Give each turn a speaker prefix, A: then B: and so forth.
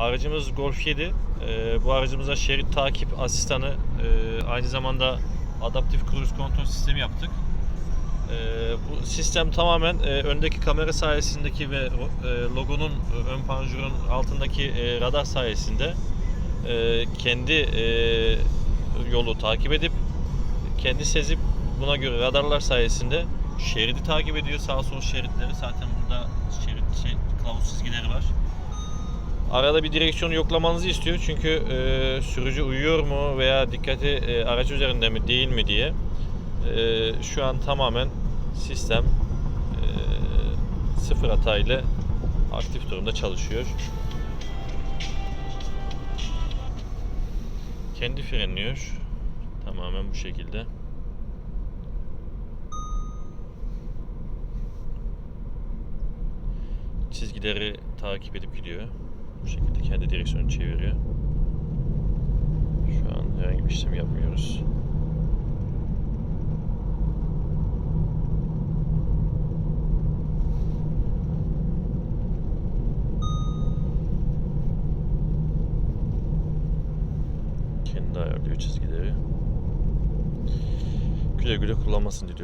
A: Aracımız Golf 7. Ee, bu aracımıza şerit takip asistanı, e, aynı zamanda adaptif cruise kontrol sistemi yaptık. Ee, bu sistem tamamen e, öndeki kamera sayesindeki ve e, logonun e, ön panjurun altındaki e, radar sayesinde e, kendi e, yolu takip edip kendi sezip buna göre radarlar sayesinde şeridi takip ediyor. Sağ sol şeritleri zaten burada şerit şey, kılavuz çizgileri var. Arada bir direksiyonu yoklamanızı istiyor çünkü e, sürücü uyuyor mu veya dikkati e, araç üzerinde mi değil mi diye. E, şu an tamamen sistem e, sıfır hatayla aktif durumda çalışıyor. Kendi frenliyor. Tamamen bu şekilde. Çizgileri takip edip gidiyor. Bu şekilde kendi direksiyonu çeviriyor. Şu an herhangi bir işlem yapmıyoruz. Kendi ayarlıyor çizgileri. Güle güle kullanmasını diliyorum.